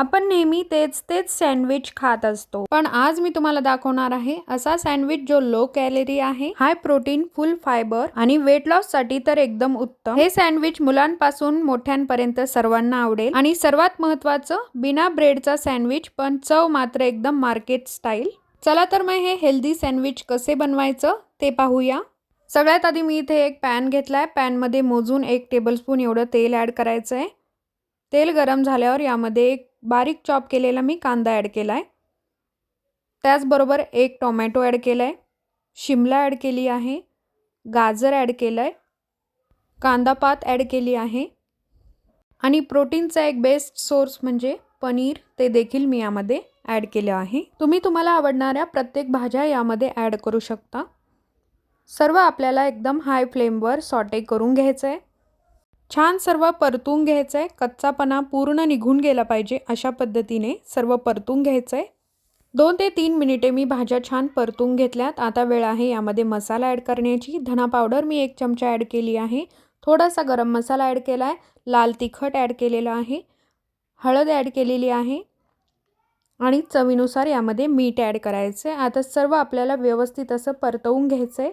आपण नेहमी तेच तेच सँडविच खात असतो. पण आज मी तुम्हाला दाखवणार आहे असा सँडविच जो लो कॅलरी आहे हाय प्रोटीन फुल फायबर आणि वेट लॉससाठी तर एकदम उत्तम. हे सँडविच मुलांपासून मोठ्यांपर्यंत सर्वांना आवडेल आणि सर्वात महत्वाचं बिना ब्रेडचा सँडविच पण चव मात्र एकदम मार्केट स्टाईल. चला तर मग हे हेल्दी सँडविच कसे बनवायचं ते पाहूया. सगळ्यात आधी मी इथे एक पॅन घेतलाय. पॅनमध्ये मोजून एक टेबलस्पून एवढं तेल ॲड करायचं आहे तेल गरम झाल्यावर यामध्ये एक बारीक चॉप केलेला मी कांदा ॲड केला आहे त्याचबरोबर एक टोमॅटो ॲड केला आहे शिमला ॲड केली आहे. गाजर ॲड केलं आहे कांदा पात ॲड केली आहे. आणि प्रोटीनचा एक बेस्ट सोर्स म्हणजे पनीर ते देखील मी यामध्ये ॲड केलं आहे. तुम्ही तुम्हाला आवडणाऱ्या प्रत्येक भाज्या यामध्ये ॲड करू शकता. सर्व आपल्याला एकदम हाय फ्लेमवर सॉटे करून घ्यायचं आहे छान सर्व परतून घ्यायचं आहे कच्चापणा पूर्ण निघून गेला पाहिजे अशा पद्धतीने सर्व परतून घ्यायचं आहे दोन ते तीन मिनिटे मी भाज्या छान परतून घेतल्यात. आता वेळ आहे यामध्ये मसाला ॲड करण्याची. धना पावडर मी एक चमचा ॲड केली आहे. थोडासा गरम मसाला ॲड केला आहे लाल तिखट ॲड केलेलं आहे. हळद ॲड केलेली आहे. आणि चवीनुसार यामध्ये मीठ ॲड करायचं आहे आता सर्व आपल्याला व्यवस्थित असं परतवून घ्यायचं आहे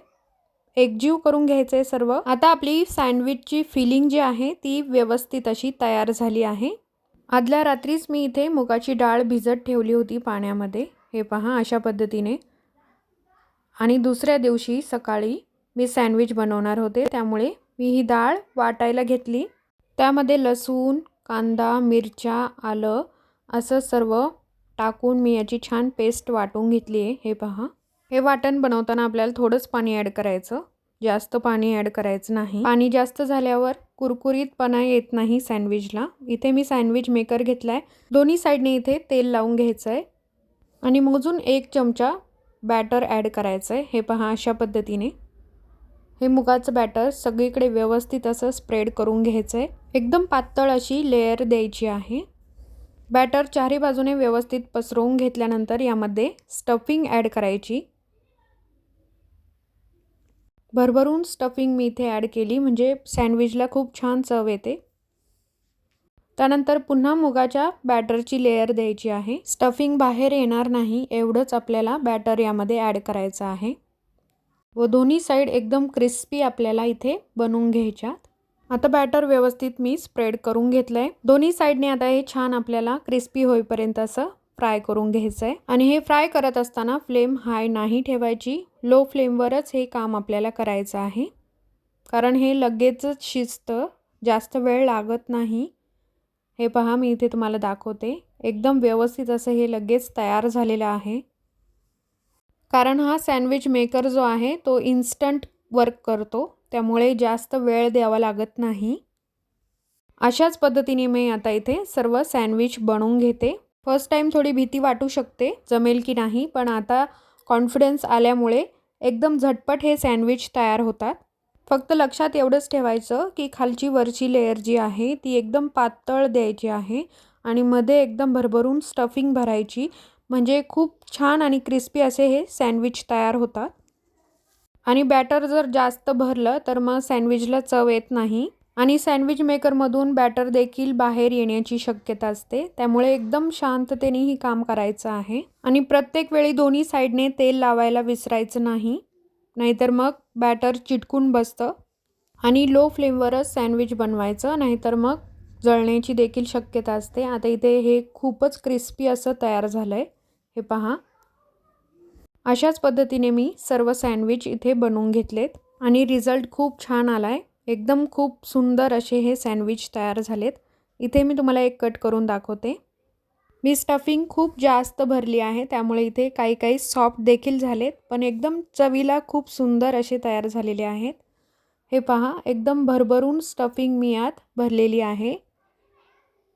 एकजीव करून घ्यायचे सर्व. आता आपली सँडविचची फिलिंग जी आहे ती व्यवस्थित अशी तयार झाली आहे. आदल्या रात्रीच मी इथे मुगाची डाळ भिजत ठेवली होती पाण्यामध्ये. हे पहा अशा पद्धतीने. आणि दुसऱ्या दिवशी सकाळी मी सँडविच बनवणार होते. त्यामुळे मी ही डाळ वाटायला घेतली. त्यामध्ये लसूण कांदा मिरच्या आलं असं सर्व टाकून मी याची छान पेस्ट वाटून घेतली आहे हे पहा. हे वाटण बनवताना आपल्याला थोडंच पाणी ॲड करायचं. जास्त पाणी ॲड करायचं नाही. पाणी जास्त झाल्यावर कुरकुरीतपणा येत नाही सँडविचला. इथे मी सँडविच मेकर घेतला आहे दोन्ही साईडने इथे तेल लावून घ्यायचं आहे आणि मोजून एक चमचा बॅटर ॲड करायचं आहे हे पहा अशा पद्धतीने. हे मुगाचं बॅटर सगळीकडे व्यवस्थित असं स्प्रेड करून घ्यायचं आहे एकदम पातळ अशी लेअर द्यायची आहे. बॅटर चारही बाजूने व्यवस्थित पसरवून घेतल्यानंतर यामध्ये स्टफिंग ॲड करायची. भरभरून स्टफिंग मी इथे ॲड केली. म्हणजे सँडविचला खूप छान चव येते. त्यानंतर पुन्हा मुगाच्या बॅटरची लेअर द्यायची आहे. स्टफिंग बाहेर येणार नाही एवढंच आपल्याला बॅटर यामध्ये ॲड करायचं आहे. व दोन्ही साईड एकदम क्रिस्पी आपल्याला इथे बनवून घ्यायच्यात. आता बॅटर व्यवस्थित मी स्प्रेड करून घेतलं आहे दोन्ही साईडने आता हे छान आपल्याला क्रिस्पी होईपर्यंत असं फ्राय करून घ्यायचं आहे आणि हे फ्राय करत असताना फ्लेम हाय नाही ठेवायची लो फ्लेमवरच हे काम आपल्याला करायचं आहे. कारण हे लगेचच शिजतं जास्त वेळ लागत नाही. हे पहा मी इथे तुम्हाला दाखवते. एकदम व्यवस्थित असं हे लगेच तयार झालेलं आहे. कारण हा सँडविच मेकर जो आहे तो इन्स्टंट वर्क करतो. त्यामुळे जास्त वेळ द्यावा लागत नाही. अशाच पद्धतीने मी आता इथे सर्व सँडविच बनवून घेते. फर्स्ट टाईम थोडी भीती वाटू शकते जमेल की नाही पण आता कॉन्फिडन्स आल्यामुळे एकदम झटपट हे सँडविच तयार होतात. फक्त लक्षात एवढंच ठेवायचं की खालची वरची लेअर जी आहे ती एकदम पातळ द्यायची आहे आणि मध्ये एकदम भरभरून स्टफिंग भरायची. म्हणजे खूप छान आणि क्रिस्पी असे हे सँडविच तयार होतात. आणि बॅटर जर जास्त भरलं तर मग सँडविचला चव येत नाही. आणि सँडविच मेकरमधून बॅटर देखील बाहेर येण्याची शक्यता असते. त्यामुळे एकदम शांततेने ही काम करायचं आहे. आणि प्रत्येक वेळी दोन्ही साईडने तेल लावायला विसरायचं नाही. नाहीतर मग बॅटर चिटकून बसतं आणि लो फ्लेमवरच सँडविच बनवायचं. नाहीतर मग जळण्याची देखील शक्यता असते. आता इथे हे खूपच क्रिस्पी असं तयार झालं आहे हे पहा. अशाच पद्धतीने मी सर्व सँडविच इथे बनवून घेतलेत आणि रिझल्ट खूप छान आला आहे एकदम खूप सुंदर असे हे सँडविच तयार झालेत. इथे मी तुम्हाला एक कट करून दाखवते. मी स्टफिंग खूप जास्त भरली आहे त्यामुळे इथे काही काही सॉफ्ट देखील झालेत पण एकदम चवीला खूप सुंदर असे तयार झालेले आहेत. हे पहा एकदम भरभरून स्टफिंग मी यात भरलेली आहे.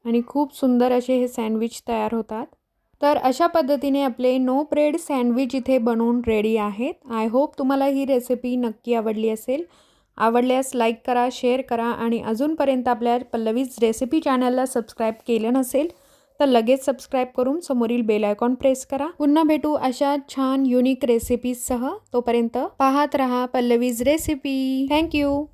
आणि खूप सुंदर असे हे सँडविच तयार होतात. तर अशा पद्धतीने आपले नो ब्रेड सँडविच इथे बनवून रेडी आहेत. आय होप तुम्हाला ही रेसिपी नक्की आवडली असेल. आवडल्यास लाईक करा शेअर करा आणि अजूनपर्यंत आपल्या पल्लवीज रेसिपी चॅनलला सबस्क्राईब केलं नसेल तर लगेच सबस्क्राईब करून समोरील बेल आयकॉन प्रेस करा. पुन्हा भेटू अशा छान युनिक रेसिपीजसह तोपर्यंत पाहत रहा पल्लवीज रेसिपी थँक्यू